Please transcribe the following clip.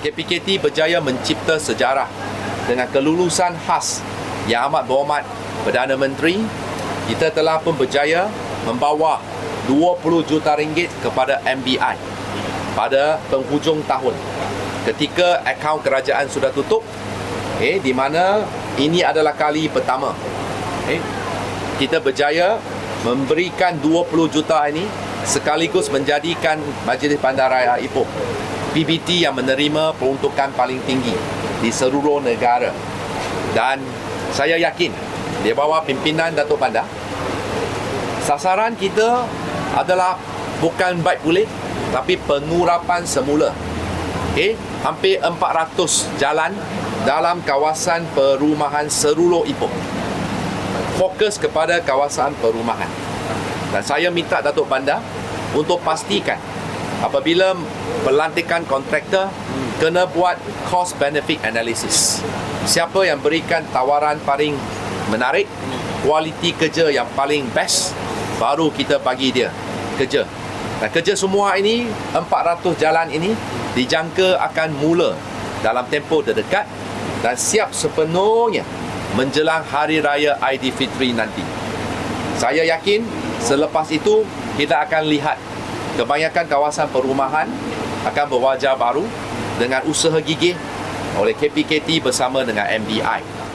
KPKT berjaya mencipta sejarah dengan kelulusan khas Yang Amat Berhormat Perdana Menteri. Kita telah pun berjaya membawa 20 juta ringgit kepada MBI pada penghujung tahun. Ketika akaun kerajaan sudah tutup, eh, di mana ini adalah kali pertama eh, kita berjaya memberikan 20 juta ini sekaligus menjadikan Majlis Bandaraya Ipoh PBT yang menerima peruntukan paling tinggi di seluruh negara. Dan saya yakin di bawah pimpinan Datuk Bandar, sasaran kita adalah bukan baik pulih tapi pengurapan semula. Okay, hampir 400 jalan dalam kawasan perumahan seluruh Ipoh. Fokus kepada kawasan perumahan. Dan saya minta Datuk Bandar untuk pastikan apabila pelantikan kontraktor kena buat cost benefit analysis. Siapa yang berikan tawaran paling menarik, kualiti kerja yang paling best, baru kita bagi dia kerja. Dan kerja semua ini, 400 jalan ini dijangka akan mula dalam tempoh terdekat dan siap sepenuhnya menjelang Hari Raya Aidilfitri nanti. Saya yakin selepas itu kita akan lihat kebanyakan kawasan perumahan akan berwajah baru dengan usaha gigih oleh KPKT bersama dengan MBI.